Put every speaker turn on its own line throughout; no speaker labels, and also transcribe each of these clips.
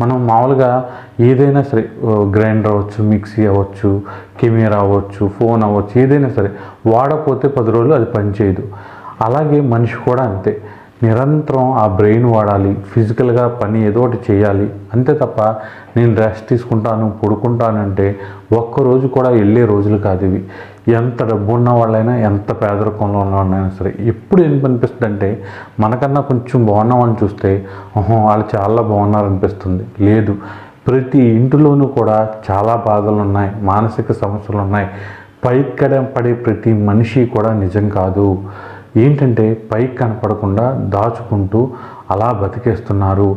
మనం మామూలుగా ఏదైనా సరే గ్రైండర్ అవ్వచ్చు మిక్సీ అవ్వచ్చు కెమెరా అవ్వచ్చు ఫోన్ అవ్వచ్చు ఏదైనా సరే వాడకపోతే పది రోజులు అది పనిచేయదు అలాగే మనిషి కూడా అంతే. నిరంతరం ఆ బ్రెయిన్ వాడాలి ఫిజికల్గా పని ఏదో ఒకటి చేయాలి. అంతే తప్ప నేను రెస్ట్ తీసుకుంటాను పడుకుంటానంటే ఒక్కరోజు కూడా వెళ్ళే రోజులు కాదు ఇవి. ఎంత డబ్బు ఉన్న వాళ్ళైనా ఎంత పేదరికంలో ఉన్న వాళ్ళైనా సరే ఎప్పుడు ఏం అనిపిస్తుంది అంటే మనకన్నా కొంచెం బాగున్నామని చూస్తే ఓహో వాళ్ళు చాలా బాగున్నారనిపిస్తుంది. లేదు ప్రతి ఇంటిలోనూ కూడా చాలా బాధలు ఉన్నాయి మానసిక సమస్యలు ఉన్నాయి పైకడ పడే ప్రతి మనిషి కూడా నిజం కాదు. ఏంటంటే పైకి కనపడకుండా దాచుకుంటూ అలా బతికేస్తున్నారు.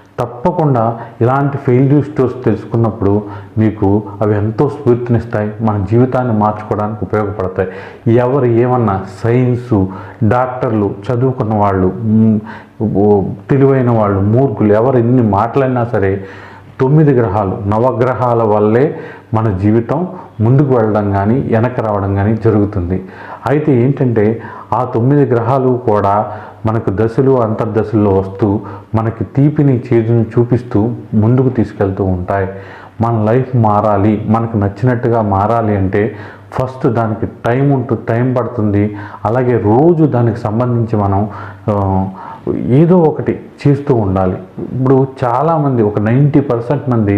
తప్పకుండా ఇలాంటి ఫెయిల్యూర్ స్టోర్స్ తెలుసుకున్నప్పుడు మీకు అవి ఎంతో స్ఫూర్తినిస్తాయి. మన జీవితాన్ని మార్చుకోవడానికి ఉపయోగపడతాయి. ఎవరు ఏమన్నా సైన్సు డాక్టర్లు చదువుకున్న వాళ్ళు తెలివైన వాళ్ళు మూర్ఖులు ఎవరు ఎన్ని మాట్లాడినా సరే తొమ్మిది గ్రహాలు నవగ్రహాల వల్లే మన జీవితం ముందుకు వెళ్ళడం కానీ వెనక్కి రావడం కానీ జరుగుతుంది. అయితే ఏంటంటే ఆ తొమ్మిది గ్రహాలు కూడా మనకు దశలు అంతర్దశల్లో వస్తూ మనకి తీపిని చేదుని చూపిస్తూ ముందుకు తీసుకెళ్తూ ఉంటాయి. మన లైఫ్ మారాలి మనకు నచ్చినట్టుగా మారాలి అంటే ఫస్ట్ దానికి టైం ఉంటుంది టైం పడుతుంది. అలాగే రోజు దానికి సంబంధించి మనం ఏదో ఒకటి చేస్తూ ఉండాలి. ఇప్పుడు చాలామంది ఒక నైంటీ పర్సెంట్ మంది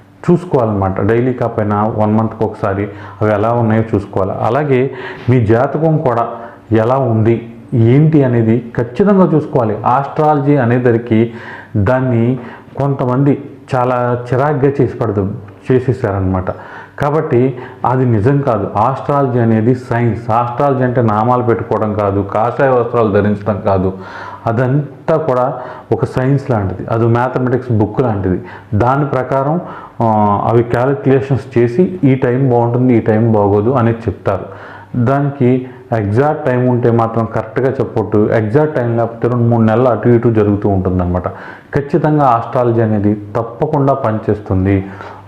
చూసుకోవాలన్నమాట. డైలీ కాకపోయినా వన్ మంత్కి ఒకసారి అవి ఎలా ఉన్నాయో చూసుకోవాలి. అలాగే మీ జాతకం కూడా ఎలా ఉంది ఏంటి అనేది ఖచ్చితంగా చూసుకోవాలి. ఆస్ట్రాలజీ అనేదరికి దాన్ని కొంతమంది చాలా చిరాగ్గా చేసి పడదు చేసేసారనమాట కాబట్టి అది నిజం కాదు. ఆస్ట్రాలజీ అనేది సైన్స్. ఆస్ట్రాలజీ అంటే నామాలు పెట్టుకోవడం కాదు కాషాయ వస్త్రాలు ధరించడం కాదు. అదంతా కూడా ఒక సైన్స్ లాంటిది. అది మ్యాథమెటిక్స్ బుక్ లాంటిది. దాని ప్రకారం అవి క్యాలిక్యులేషన్స్ చేసి ఈ టైం బాగుంటుంది ఈ టైం బాగోదు అనేది చెప్తారు. దానికి ఎగ్జాక్ట్ టైం ఉంటే మాత్రం కరెక్ట్గా చెప్పొట్టు ఎగ్జాక్ట్ టైం లేకపోతే రెండు మూడు నెలలు అటు ఇటు జరుగుతూ ఉంటుందన్నమాట. ఖచ్చితంగా ఆస్ట్రాలజీ అనేది తప్పకుండా పనిచేస్తుంది.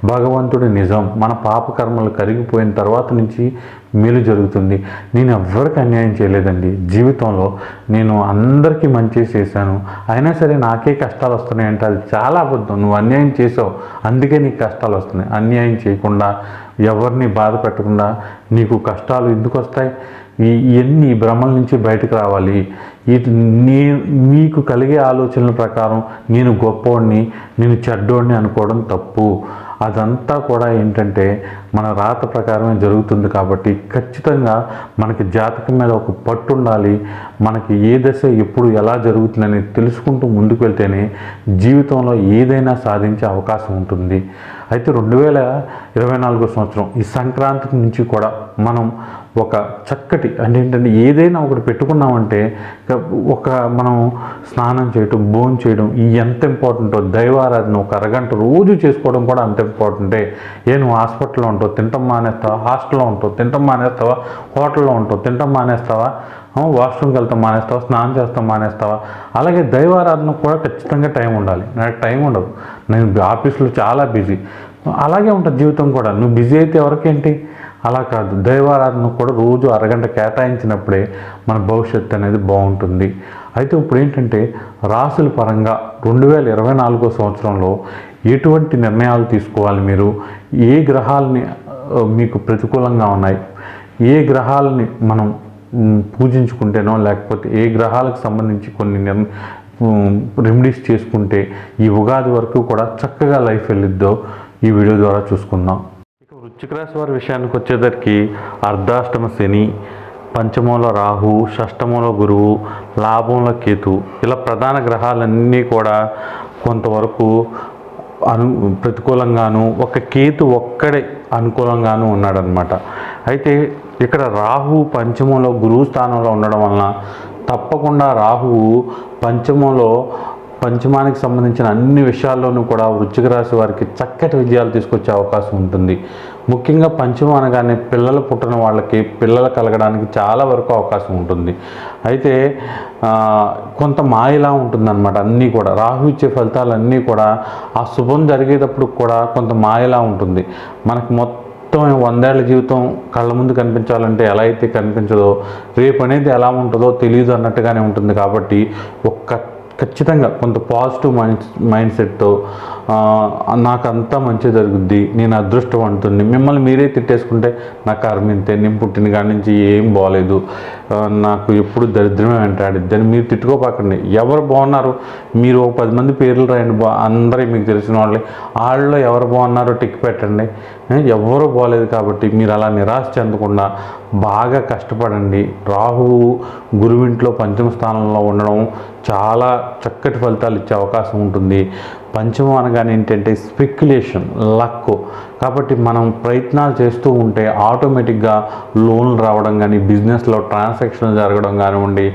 భగవంతుడి నిజం మన పాపకర్మలు కరిగిపోయిన తర్వాత నుంచి మేలు జరుగుతుంది. నేను ఎవ్వరికి అన్యాయం చేయలేదండి. జీవితంలో నేను అందరికీ మంచి చేశాను. అయినా సరే నాకే కష్టాలు వస్తున్నాయంటే అది చాలా అబద్ధం. నువ్వు అన్యాయం చేసావు అందుకే నీకు కష్టాలు వస్తున్నాయి. అన్యాయం చేయకుండా ఎవరిని బాధ పెట్టకుండా నీకు కష్టాలు ఎందుకు వస్తాయి? ఈ ఇవన్నీ భ్రమల నుంచి బయటకు రావాలి. ఈ నీ మీకు కలిగే ఆలోచనల ప్రకారం నేను గొప్పవాడిని నేను చెడ్డోడిని అనుకోవడం తప్పు. అదంతా కూడా ఏంటంటే మన రాత ప్రకారమే జరుగుతుంది కాబట్టి ఖచ్చితంగా మనకి జాతకం మీద ఒక పట్టు ఉండాలి. మనకి ఏ దశ ఎప్పుడు ఎలా జరుగుతుందని తెలుసుకుంటూ ముందుకు వెళ్తేనే జీవితంలో ఏదైనా సాధించే అవకాశం ఉంటుంది. అయితే రెండు వేల ఇరవై నాలుగో సంవత్సరం ఈ సంక్రాంతి నుంచి కూడా మనం ఒక చక్కటి అంటే ఏంటంటే ఏదైనా ఒకటి పెట్టుకున్నామంటే ఒక మనం స్నానం చేయటం భోజనం చేయడం ఈ ఎంత ఇంపార్టెంటో దైవారాధన ఒక అరగంట రోజు చేసుకోవడం కూడా అంత ఇంపార్టెంటే ఏ. నువ్వు హాస్పిటల్లో ఉంటావు తింటాం మానేస్తావా? హాస్టల్లో ఉంటావు తింటాం మానేస్తావా? హోటల్లో ఉంటావు తింటాం మానేస్తావా? వాష్రూమ్కి వెళ్తాం మానేస్తావా? స్నానం చేస్తాం మానేస్తావా? అలాగే దైవారాధన కూడా ఖచ్చితంగా టైం ఉండాలి. నాకు టైం ఉండదు. నేను ఆఫీస్లో చాలా బిజీ. అలాగే ఉంటుంది జీవితం కూడా. నువ్వు బిజీ అయితే ఎవరికేంటి? అలా కాదు. దైవారాధన కూడా రోజు అరగంట కేటాయించినప్పుడే మన భవిష్యత్తు అనేది బాగుంటుంది. అయితే ఇప్పుడు ఏంటంటే రాసుల పరంగా రెండు వేల ఇరవై నాలుగో సంవత్సరంలో ఎటువంటి నిర్ణయాలు తీసుకోవాలి మీరు? ఏ గ్రహాలని మీకు ప్రతికూలంగా ఉన్నాయి? ఏ గ్రహాలని మనం పూజించుకుంటేనో లేకపోతే ఏ గ్రహాలకు సంబంధించి కొన్ని రెమెడీస్ చేసుకుంటే ఈ ఉగాది వరకు కూడా చక్కగా లైఫ్ వెళ్ళిద్దో? ఈ వీడియో ద్వారా చూసుకుందాం. వృశ్చిక రాశి వారి విషయానికి వచ్చేసరికి అర్ధాష్టమ శని పంచమంలో రాహు షష్టమంలో గురువు లాభంలో కేతు ఇలా ప్రధాన గ్రహాలన్నీ కూడా కొంతవరకు అను ప్రతికూలంగాను ఒక కేతు ఒక్కడే అనుకూలంగాను ఉన్నాడనమాట అయితే ఇక్కడ రాహు పంచమంలో గురువు స్థానంలో ఉండడం వలన తప్పకుండా రాహువు పంచమంలో పంచమానికి సంబంధించిన అన్ని విషయాల్లోనూ కూడా వృశ్చిక రాశి వారికి చక్కటి విజయాలు తీసుకొచ్చే అవకాశం ఉంటుంది. ముఖ్యంగా పంచమం అనగానే పిల్లలు పుట్టిన వాళ్ళకి పిల్లలు కలగడానికి చాలా వరకు అవకాశం ఉంటుంది. అయితే కొంత మాయలా ఉంటుందన్నమాట అన్నీ కూడా. రాహు ఇచ్చే ఫలితాలన్నీ కూడా ఆ శుభం జరిగేటప్పుడు కూడా కొంత మాయలా ఉంటుంది. మనకు మొత్తం మొత్తం వందేళ్ళ జీవితం కళ్ళ ముందు కనిపించాలంటే ఎలా అయితే కనిపించదో రేపు అనేది ఎలా ఉంటుందో తెలియదు అన్నట్టుగానే ఉంటుంది. కాబట్టి ఒక్క ఖచ్చితంగా కొంత పాజిటివ్ మైండ్ మైండ్ సెట్తో నాకు అంతా మంచి జరుగుద్ది నేను అదృష్టవంతుడిని మిమ్మల్ని మీరే తిట్టేసుకుంటే నా కర్మింతే నేను పుట్టిన కాడి నుంచి ఏం బాగలేదు నాకు ఎప్పుడు దరిద్రమే వెంటాడిద్ది అని మీరు తిట్టుకోపాకండి. ఎవరు బాగున్నారు? మీరు ఒక పది మంది పేర్లు రాయండి బా అందరూ మీకు తెలిసిన వాళ్ళే. వాళ్ళలో ఎవరు బాగున్నారో టిక్ పెట్టండి. ఎవరు బాగలేదు కాబట్టి మీరు అలా నిరాశ చెందకుండా బాగా కష్టపడండి. రాహువు గురువింట్లో పంచమ స్థానంలో ఉండడం చాలా చక్కటి ఫలితాలు ఇచ్చే అవకాశం ఉంటుంది. పంచమం అనగానే ఏంటంటే స్పెక్యులేషన్ లక్ కాబట్టి మనం ప్రయత్నాలు చేస్తూ ఉంటే ఆటోమేటిక్గా లోన్లు రావడం కానీ బిజినెస్లో ట్రాన్సాక్షన్లు జరగడం కానివ్వండి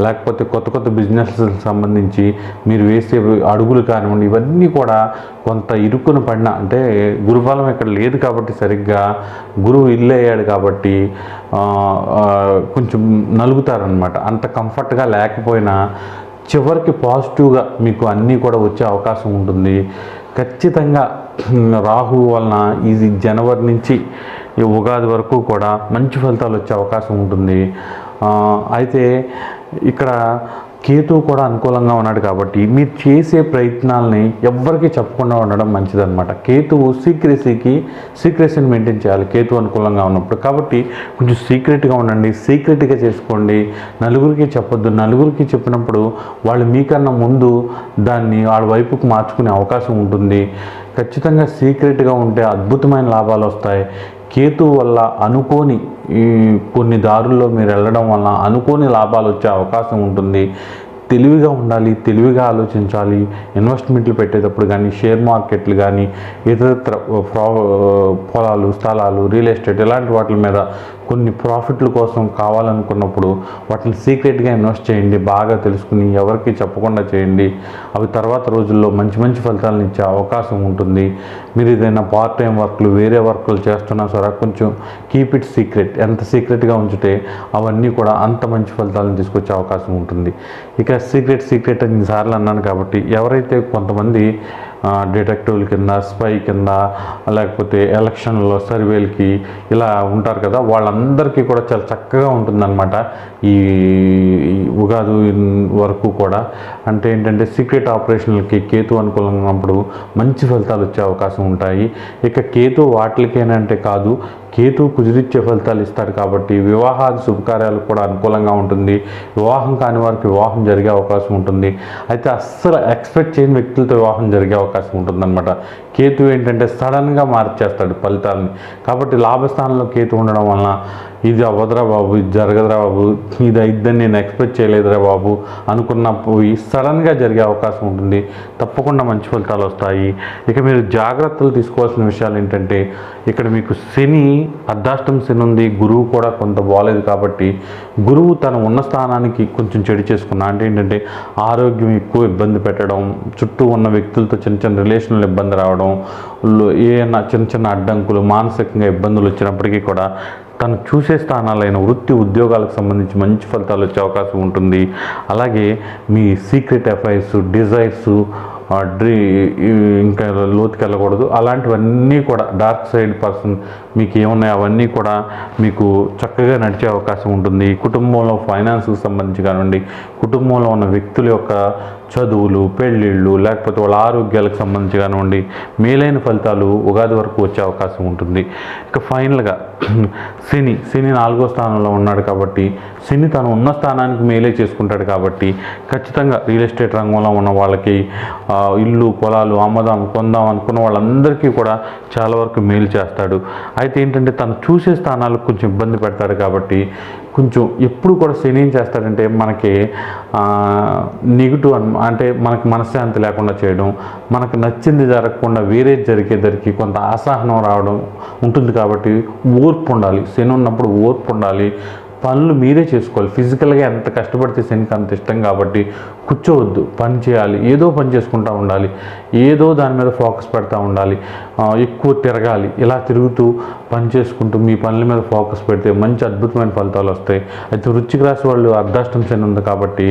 లేకపోతే కొత్త కొత్త బిజినెస్లకు సంబంధించి మీరు వేసే అడుగులు కానివ్వండి ఇవన్నీ కూడా కొంత ఇరుక్కున పడిన అంటే గురుబలం ఇక్కడ లేదు కాబట్టి సరిగ్గా గురువు ఇల్లు అయ్యాడు కాబట్టి కొంచెం నలుగుతారనమాట అంత కంఫర్ట్గా లేకపోయినా చివరికి పాజిటివ్గా మీకు అన్నీ కూడా వచ్చే అవకాశం ఉంటుంది. ఖచ్చితంగా రాహు వలన ఇది జనవరి నుంచి ఉగాది వరకు కూడా మంచి ఫలితాలు వచ్చే అవకాశం ఉంటుంది. అయితే ఇక్కడ కేతువు కూడా అనుకూలంగా ఉన్నాడు కాబట్టి మీరు చేసే ప్రయత్నాలని ఎవ్వరికీ చెప్పకుండా ఉండడం మంచిదన్నమాట. కేతువు సీక్రెసీకి సీక్రెసీని మెయింటైన్ చేయాలి. కేతు అనుకూలంగా ఉన్నప్పుడు కాబట్టి కొంచెం సీక్రెట్గా ఉండండి సీక్రెట్గా చేసుకోండి. నలుగురికి చెప్పొద్దు. నలుగురికి చెప్పినప్పుడు వాళ్ళు మీకన్నా ముందు దాన్ని వాళ్ళ వైపుకు మార్చుకునే అవకాశం ఉంటుంది. ఖచ్చితంగా సీక్రెట్గా ఉంటే అద్భుతమైన లాభాలు వస్తాయి. కేతు వల్ల అనుకోని ఈ కొన్ని దారుల్లో మీరు వెళ్ళడం వల్ల అనుకోని లాభాలు వచ్చే అవకాశం ఉంటుంది. తెలివిగా ఉండాలి తెలివిగా ఆలోచించాలి. ఇన్వెస్ట్మెంట్లు పెట్టేటప్పుడు కానీ షేర్ మార్కెట్లు కానీ ఇతరత్ర ప్రా పొలాలు స్థలాలు రియల్ ఎస్టేట్ ఇలాంటి వాటి మీద కొన్ని ప్రాఫిట్ల కోసం కావాలనుకున్నప్పుడు వాటిని సీక్రెట్గా ఇన్వెస్ట్ చేయండి బాగా తెలుసుకుని ఎవరికి చెప్పకుండా చేయండి. అవి తర్వాత రోజుల్లో మంచి మంచి ఫలితాలను ఇచ్చే అవకాశం ఉంటుంది. మీరు ఏదైనా పార్ట్ టైం వర్క్లు వేరే వర్క్లు చేస్తున్నా సరే కొంచెం కీప్ ఇట్ సీక్రెట్ ఎంత సీక్రెట్గా ఉంచితే అవన్నీ కూడా అంత మంచి ఫలితాలను తీసుకొచ్చే అవకాశం ఉంటుంది. ఇక సీక్రెట్ సీక్రెట్ అని సార్లు అన్నాను కాబట్టి ఎవరైతే కొంతమంది డిటెక్టివ్ల కింద స్పై కింద లేకపోతే ఎలక్షన్లో సర్వేలకి ఇలా ఉంటారు కదా వాళ్ళందరికీ కూడా చాలా చక్కగా ఉంటుందన్నమాట. ఈ ఉగాది వరకు కూడా. అంటే ఏంటంటే సీక్రెట్ ఆపరేషన్లకి కేతు అనుకూలంగా ఉన్నప్పుడు మంచి ఫలితాలు వచ్చే అవకాశం ఉంటాయి. ఇక కేతు వాటికేనంటే కాదు కేతు కుదిరిచ్చే ఫలితాలు ఇస్తాడు కాబట్టి వివాహాది శుభకార్యాలు కూడా అనుకూలంగా ఉంటుంది. వివాహం కాని వారికి వివాహం జరిగే అవకాశం ఉంటుంది. అయితే అస్సలు ఎక్స్పెక్ట్ చేయని వ్యక్తులతో వివాహం జరిగే అవకాశం ఉంటుందన్నమాట. కేతు ఏంటంటే సడన్గా మార్చేస్తాడు ఫలితాలని. కాబట్టి లాభస్థానంలో కేతు ఉండడం వలన ఇది అవ్వదురా బాబు ఇది జరగదురా బాబు ఇది అయిద్దని నేను ఎక్స్పెక్ట్ చేయలేదురా బాబు అనుకున్నప్పుడు సడన్గా జరిగే అవకాశం ఉంటుంది. తప్పకుండా మంచి ఫలితాలు వస్తాయి. ఇక మీరు జాగ్రత్తలు తీసుకోవాల్సిన విషయాలు ఏంటంటే ఇక్కడ మీకు శని అర్ధాష్టం శని ఉంది గురువు కూడా కొంత బాగాలేదు కాబట్టి గురువు తను ఉన్న స్థానానికి కొంచెం చెడు చేసుకున్న అంటే ఏంటంటే ఆరోగ్యం ఎక్కువ ఇబ్బంది పెట్టడం చుట్టూ ఉన్న వ్యక్తులతో చిన్న చిన్న రిలేషన్లు ఇబ్బంది రావడం లో- ఏమైనా చిన్న చిన్న అడ్డంకులు మానసికంగా ఇబ్బందులు వచ్చినప్పటికీ కూడా తను చూసే స్థానాలైన వృత్తి ఉద్యోగాలకు సంబంధించి మంచి ఫలితాలు వచ్చే అవకాశం ఉంటుంది. అలాగే మీ సీక్రెట్ అఫైర్స్ డిజైర్స్ డ్రీ ఇంకా లోతుకి వెళ్ళకూడదు. అలాంటివన్నీ కూడా డార్క్ సైడ్ పర్సన్ మీకు ఏమున్నాయో అవన్నీ కూడా మీకు చక్కగా నడిచే అవకాశం ఉంటుంది. కుటుంబంలో ఫైనాన్స్కి సంబంధించి కానివ్వండి కుటుంబంలో ఉన్న వ్యక్తుల యొక్క చదువులు పెళ్ళిళ్ళు లేకపోతే వాళ్ళ ఆరోగ్యాలకు సంబంధించి కానివ్వండి మేలైన ఫలితాలు ఉగాది వరకు వచ్చే అవకాశం ఉంటుంది. ఇక ఫైనల్గా శని శని నాలుగో స్థానంలో ఉన్నాడు కాబట్టి శని తను ఉన్న స్థానానికి మేలే చేసుకుంటాడు కాబట్టి ఖచ్చితంగా రియల్ ఎస్టేట్ రంగంలో ఉన్న వాళ్ళకి ఇల్లు పొలాలు అమ్మదాం కొందాం అనుకున్న వాళ్ళందరికీ కూడా చాలా వరకు మేలు చేస్తాడు. అయితే ఏంటంటే తను చూసే స్థానాలకు కొంచెం ఇబ్బంది పెడతాడు కాబట్టి కొంచెం ఎప్పుడు కూడా శని ఏం చేస్తాడంటే మనకి నెగిటివ్ అన్ అంటే మనకి మనశ్శాంతి లేకుండా చేయడం మనకు నచ్చింది జరగకుండా వేరే జరిగేదరికి కొంత అసహనం రావడం ఉంటుంది కాబట్టి ఓర్పు ఉండాలి. శని ఉన్నప్పుడు ఓర్పు ఉండాలి. పనులు మీరే చేసుకోవాలి. ఫిజికల్గా ఎంత కష్టపడితే శనికి అంత ఇష్టం కాబట్టి కూర్చోవద్దు. పని చేయాలి. ఏదో పని చేసుకుంటూ ఉండాలి. ఏదో దాని మీద ఫోకస్ పెడతా ఉండాలి. ఎక్కువ తిరగాలి. ఇలా తిరుగుతూ పని చేసుకుంటూ మీ పనుల మీద ఫోకస్ పెడితే మంచి అద్భుతమైన ఫలితాలు వస్తాయి. అయితే వృచ్చిక రాశి వాళ్ళు అర్ధాష్టం శని ఉంది కాబట్టి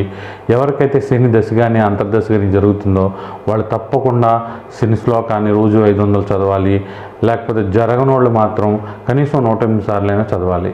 ఎవరికైతే శని దశ కానీ అంతర్దశ కానీ జరుగుతుందో వాళ్ళు తప్పకుండా శని శ్లోకాన్ని రోజు ఐదు వందలు చదవాలి. లేకపోతే జరగనోళ్ళు మాత్రం కనీసం నూట ఎనిమిది సార్లైనా చదవాలి.